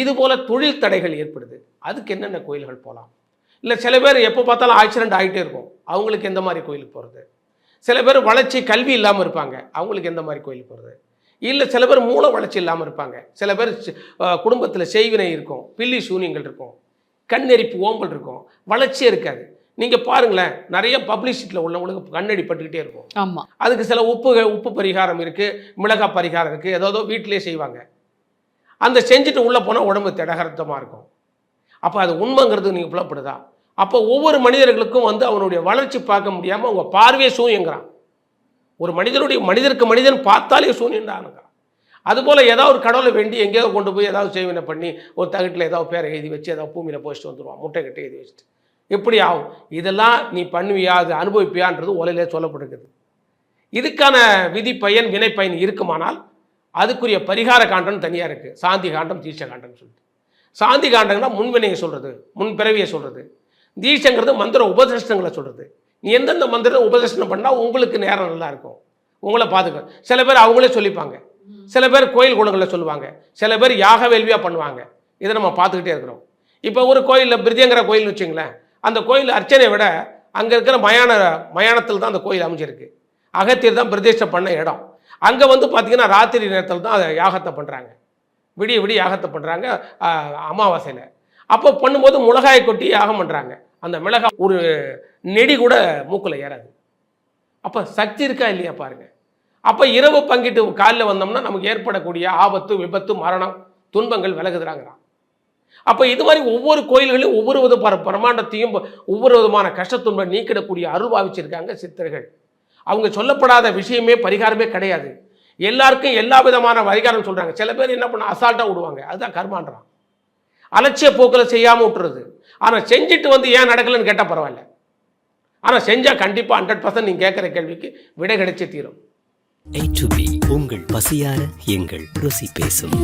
இது போல தொழில் தடைகள் ஏற்படுது. அதுக்கு என்னென்ன கோயில்கள் போகலாம் இல்லை சில பேர் எப்போ பார்த்தாலும் ஆக்சிடென்ட் ஆகிட்டே இருக்கும். அவங்களுக்கு எந்த மாதிரி கோயிலுக்கு போகிறது சில பேர் வளர்ச்சி கல்வி இல்லாமல் இருப்பாங்க. அவங்களுக்கு எந்த மாதிரி கோயிலுக்கு போகிறது இல்லை சில பேர் மூல வளர்ச்சி இல்லாமல் இருப்பாங்க. சில பேர் குடும்பத்தில் செய்வினை இருக்கும். பில்லி சூனியங்கள் இருக்கும். கண்ணெரிப்பு ஓம்பல் இருக்கும். வளர்ச்சியே இருக்காது. நீங்கள் பாருங்களேன் நிறைய பப்ளிசிட்டியில் உள்ளவங்களுக்கு கண்ணடி பட்டுக்கிட்டே இருக்கும். ஆமா. அதுக்கு சில உப்பு உப்பு பரிகாரம் இருக்குது மிளகாய் பரிகாரம் இருக்குது ஏதோ வீட்டிலே செய்வாங்க. அந்த செஞ்சுட்டு உள்ளே போனால் உடம்பு திடகரத்தமாக இருக்கும். அப்போ அது உண்மைங்கிறது நீங்கள் புலப்படுதா? அப்போ ஒவ்வொரு மனிதர்களுக்கும் வந்து அவனுடைய வளர்ச்சி பார்க்க முடியாமல் அவங்க பார்வையே சூன்யங்கிறான். ஒரு மனிதனுடைய மனிதருக்கு மனிதன் பார்த்தாலே சூன்யண்டானுங்க அதுபோல் ஏதாவது ஒரு கடவுளை வேண்டி எங்கேயோ கொண்டு போய் ஏதாவது சேவனை பண்ணி ஒரு தகட்டில் ஏதாவது பேரை எழுதி வச்சு ஏதாவது பூமியில் போச்சுட்டு வந்துடுவான் முட்டை கட்டி எழுதி வச்சுட்டு. எப்படி ஆகும்? இதெல்லாம் நீ பண்ணுவியா? அது அனுபவிப்பியான்றது உலையிலே சொல்லப்படுகிறது. இதுக்கான விதி பயன் வினை பயன் இருக்குமானால் அதுக்குரிய பரிகார காண்டம் தனியாக இருக்குது சாந்தி காண்டம் தீட்ச காண்டம்னு சொல்லிட்டு. சாந்தி காண்டம்னா முன்வினையை சொல்கிறது முன் பிறவியை சொல்கிறது தீட்சங்கிறது மந்திர உபதேசங்களை சொல்கிறது நீ எந்தெந்த மந்திரத்தை உபதேசனம் பண்ணால் உங்களுக்கு நேரம் நல்லா இருக்கும். உங்களை பார்த்துக்க சில பேர் அவங்களே சொல்லிப்பாங்க. சில பேர் கோயில் குணங்களில் சொல்லுவாங்க. சில பேர் யாக வேள்வியாக பண்ணுவாங்க. இதை நம்ம பார்த்துக்கிட்டே இருக்கிறோம். இப்போ ஒரு கோயிலில் பிரிதியங்கிற கோயில் வச்சுங்களேன். அந்த கோயில் அர்ச்சனையை விட அங்கே இருக்கிற மயான மயானத்தில் தான் அந்த கோயில் அமைஞ்சிருக்கு. அகத்தியர் தான் பிரதிஷ்டை பண்ண இடம். அங்கே வந்து பார்த்திங்கன்னா ராத்திரி நேரத்தில் தான் அதை யாகத்தை பண்ணுறாங்க விடிய விடிய யாகத்தை பண்ணுறாங்க அமாவாசையில். அப்போ பண்ணும்போது மிளகாயை கொட்டி யாகம் பண்ணுறாங்க அந்த மிளகாய் ஒரு நெடி கூட மூக்கில் ஏறாது. அப்போ சக்தி இருக்கா இல்லையா பாருங்கள் அப்போ இரவு பங்கிட்டு காலில் வந்தோம்னா நமக்கு ஏற்படக்கூடிய ஆபத்து விபத்து மரணம் துன்பங்கள் விலகுதுறாங்கிறான். அப்போ இது மாதிரி ஒவ்வொரு கோயில்களையும் ஒவ்வொரு வித பிரமாண்டத்தையும் ஒவ்வொரு விதமான கஷ்ட துன்பம் நீக்கிடக்கூடிய அருள் பாவிச்சிருக்காங்க சித்தர்கள். அவங்க சொல்லப்படாத விஷயமே பரிகாரமே கிடையாது. எல்லாருக்கும் எல்லா விதமான பரிகாரம் சொல்கிறாங்க சில பேர் என்ன பண்ண அசால்ட்டாக விடுவாங்க. அதுதான் கர்மான்றான். அலட்சிய போக்கில் செய்யாமல் விட்டுறது. ஆனால் செஞ்சுட்டு வந்து ஏன் நடக்கலைன்னு கேட்டால் பரவாயில்ல. ஆனால் செஞ்சால் கண்டிப்பாக ஹண்ட்ரட் பர்சன்ட் நீங்கள் கேட்குற கேள்விக்கு விடை கிடைச்சே தீரும். உங்கள் பசியார எங்கள் ருசி பேசும்.